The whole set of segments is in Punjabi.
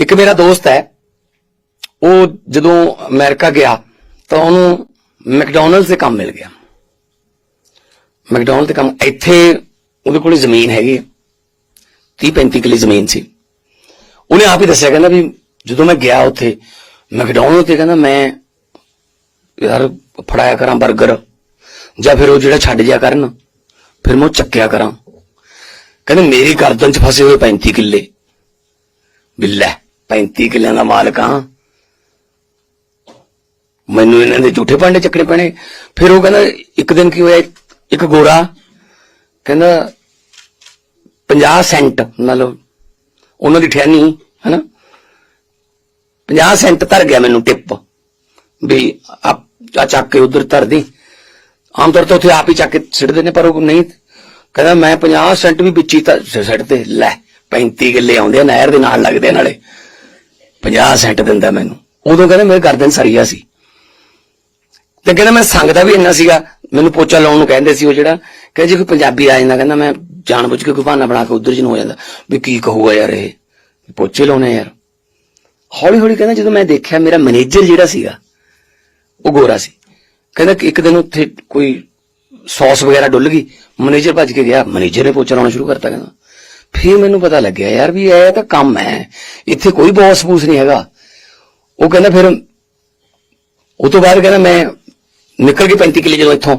ਇੱਕ ਮੇਰਾ ਦੋਸਤ ਹੈ, ਉਹ ਜਦੋਂ ਅਮਰੀਕਾ ਗਿਆ ਤਾਂ ਉਹਨੂੰ ਮੈਕਡੋਨਲਡ ਦੇ ਕੰਮ ਮਿਲ ਗਿਆ। ਮੈਕਡੋਨਲਡ ਦੇ ਕੰਮ, ਇੱਥੇ ਉਹਦੇ ਕੋਲ ਜ਼ਮੀਨ ਹੈਗੀ 30 35 ਕਿੱਲੇ ਜ਼ਮੀਨ ਸੀ। ਉਹਨੇ ਆਪ ਹੀ ਦੱਸਿਆ, ਕਹਿੰਦਾ ਵੀ ਜਦੋਂ ਮੈਂ ਗਿਆ ਉੱਥੇ ਮੈਕਡੋਨਲਡ ਤੇ ਕਹਿੰਦਾ ਮੈਂ ਯਾਰ ਫੜਾਇਆ ਕਰਾਂ 버ਗਰ ਜਾਂ ਫਿਰ ਉਹ ਜਿਹੜਾ ਛੱਡ ਜਿਆ ਕਰਨ, ਫਿਰ ਮੈਂ ਉਹ ਚੱਕਿਆ ਕਰਾਂ। ਕਹਿੰਦੇ ਮੇਰੀ ਗਰਦਨ 'ਚ ਫਸੇ ਹੋਏ 35 ਕਿੱਲੇ। ਬਿੱਲਾ 35 ਕਿੱਲਿਆਂ ਦਾ ਮਾਲਕ ਹਾਂ। ਮੈਨੂੰ ਇਹਨਾਂ ਦੇ ਝੂਠੇ ਭਾਂਡੇ ਚੱਕਣੇ ਪੈਣੇ। ਫਿਰ ਉਹ ਕਹਿੰਦਾ, ਇੱਕ ਦਿਨ ਕੀ ਹੋਇਆ? ਇੱਕ ਗੋਰਾ। ਕਹਿੰਦਾ 50 ਸੈਂਟ ਮਤਲਬ ਉਹਨਾਂ ਦੀ ਠਹਿਨੀ ਹੈਨਾ? 50 ਸੈਂਟ ਧਰ ਗਿਆ ਮੈਨੂੰ ਟਿਪ। ਵੀ ਆ ਚੱਕ ਕੇ ਉਧਰ ਧਰ ਦੀ। ਆਮ ਤੌਰ ਤੇ ਉੱਥੇ ਆਪ ਹੀ ਚੱਕ ਕੇ ਸਿੱਟਦੇ ਨੇ ਪਰ ਉਹ ਨਹੀਂ। ਕਹਿੰਦਾ, ਮੈਂ 50 ਸੈਂਟ ਵੀ ਵਿੱਚ ਹੀ ਤਾਂ ਸਿੱਟ ਤੇ। ਲੈ 35 ਕਿੱਲੇ ਆਉਂਦੇ ਆ, ਨਹਿਰ ਦੇ ਨਾਲ ਲੱਗਦੇ ਆ ਨਾਲੇ। 50 ਸੈਂਟ ਦਿੰਦਾ ਮੈਨੂੰ। ਉਦੋਂ ਕਹਿੰਦਾ ਮੇਰੇ ਗਰਦਨ ਸਰੀਆ ਸੀ। ਤੇ ਕਹਿੰਦਾ ਮੈਂ ਸੰਗਦਾ ਵੀ ਇੰਨਾ ਸੀਗਾ, ਮੈਨੂੰ ਪੋਚਾ ਲਾਉਣ ਨੂੰ ਕਹਿੰਦੇ ਸੀ ਉਹ ਜਿਹੜਾ। ਕਹਿੰਦਾ ਜੇ ਕੋਈ ਪੰਜਾਬੀ ਆ ਜਾਂਦਾ, ਕਹਿੰਦਾ ਮੈਂ ਜਾਣਬੁੱਝ ਕੇ ਕੋਈ ਬਹਾਨਾ ਬਣਾ ਕੇ ਉਧਰ ਜਨ ਹੋ ਜਾਂਦਾ। ਵੀ ਕੀ ਕਹੂਗਾ ਯਾਰ ਇਹ? ਪੋਚੇ ਲਾਉਣੇ ਯਾਰ। ਹੌਲੀ ਹੌਲੀ ਕਹਿੰਦਾ ਜਦੋਂ ਮੈਂ ਦੇਖਿਆ ਮੇਰਾ ਮੈਨੇਜਰ ਜਿਹੜਾ ਸੀਗਾ, ਉਹ ਗੋਰਾ ਸੀ। ਕਹਿੰਦਾ ਕਿ ਇੱਕ ਦਿਨ ਉੱਥੇ ਕੋਈ ਸੌਸ ਵਗੈਰਾ ਡੁੱਲ ਗਈ। ਮੈਨੇਜਰ ਭੱਜ ਕੇ ਗਿਆ, ਮੈਨੇਜਰ ਨੇ ਪੋਚਾ ਲਾਉਣਾ ਸ਼ੁਰੂ ਕਰਤਾ ਕਹਿੰਦਾ। ਫਿਰ ਮੈਨੂੰ ਪਤਾ ਲੱਗਿਆ, ਯਾਰ ਵੀ ਇਹ ਤਾਂ ਕੰਮ ਹੈ। ਇੱਥੇ ਕੋਈ ਬੌਸ ਬੂਸ ਨਹੀਂ ਹੈਗਾ। ਉਹ ਕਹਿੰਦਾ ਫਿਰ, ਉਹ ਤੋਂ ਬਾਅਦ ਕਹਿੰਦਾ ਮੈਂ ਨਿਕਲ ਕੇ 35 ਕਿਲੇ ਜਦੋਂ ਇੱਥੋਂ।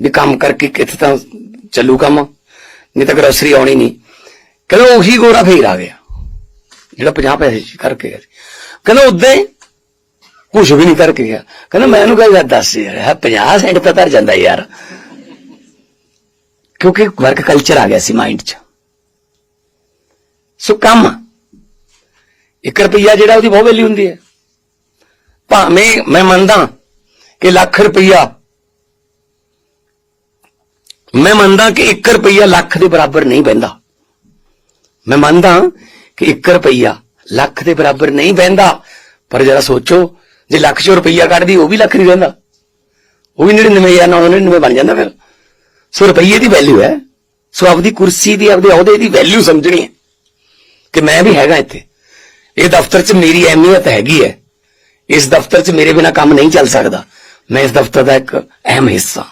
ਵੀ ਕੰਮ ਕਰਕੇ ਇੱਥੇ ਤਾਂ ਚੱਲੂ ਕੰਮ, ਨਹੀਂ ਤਾਂ ਗਰੋਸਰੀ ਆਉਣੀ ਨਹੀਂ। ਕਹਿੰਦਾ ਉਹੀ ਗੋਰਾ ਫੇਰ ਆ ਗਿਆ। ਜਿਹੜਾ 50 ਪੈਸੇ ਕਰਕੇ ਗਿਆ ਸੀ। ਕਹਿੰਦਾ ਉਦਾਂ ਹੀ ਕੁਝ ਵੀ ਨਹੀਂ ਕਰਕੇ ਗਿਆ। ਕਹਿੰਦਾ ਮੈਂ ਉਹਨੂੰ ਕਹਿੰਦਾ ਦੱਸ ਯਾਰ ਇਹ 50 ਸੈਂਟ ਤਾਂ ਧਰ ਜਾਂਦਾ ਯਾਰ। ਕਿਉਂਕਿ ਵਰਕ ਕਲਚਰ ਆ ਗਿਆ ਸੀ ਮਾਈਂਡ 'ਚ। ਸੋ ਕੰਮ ਇੱਕ ਰੁਪਈਆ ਜਿਹੜਾ ਉਹਦੀ ਬਹੁਤ ਵੈਲਿਊ ਹੁੰਦੀ ਹੈ। ਭਾਵੇਂ ਮੈਂ ਮੰਨਦਾ ਕਿ ਲੱਖ ਰੁਪਈਆ, ਮੈਂ ਮੰਨਦਾ ਕਿ 1 ਰੁਪਈਆ ਲੱਖ ਦੇ ਬਰਾਬਰ ਨਹੀਂ ਪੈਂਦਾ ਮੈਂ ਮੰਨਦਾ ਕਿ 1 ਰੁਪਈਆ ਲੱਖ ਦੇ ਬਰਾਬਰ ਨਹੀਂ ਪੈਂਦਾ ਪਰ ਜਰਾ ਸੋਚੋ, ਜੇ ਲੱਖ ਚੋਂ ਰੁਪਈਆ ਕੱਢਦੀ, ਉਹ ਵੀ ਲੱਖ ਨਹੀਂ ਰਹਿੰਦਾ ਉਹ ਵੀ 99999 ਬਣ ਜਾਂਦਾ ਫਿਰ। ਸੋ ਰੁਪਈਏ ਦੀ ਵੈਲਿਊ ਹੈ। ਸੋ ਆਪਦੀ ਕੁਰਸੀ ਦੀ, ਆਪਦੇ ਅਹੁਦੇ ਦੀ ਵੈਲਿਊ ਸਮਝਣੀ ਹੈ। ਕਿ ਮੈਂ ਵੀ ਹੈਗਾ ਇੱਥੇ। ਇਹ ਦਫ਼ਤਰ 'ਚ ਮੇਰੀ ਅਹਿਮੀਅਤ ਹੈਗੀ ਹੈ। ਇਸ ਦਫ਼ਤਰ 'ਚ ਮੇਰੇ ਬਿਨਾ ਕੰਮ ਨਹੀਂ ਚੱਲ ਸਕਦਾ। ਮੈਂ ਇਸ ਦਫ਼ਤਰ ਦਾ ਇੱਕ ਅਹਿਮ ਹਿੱਸਾ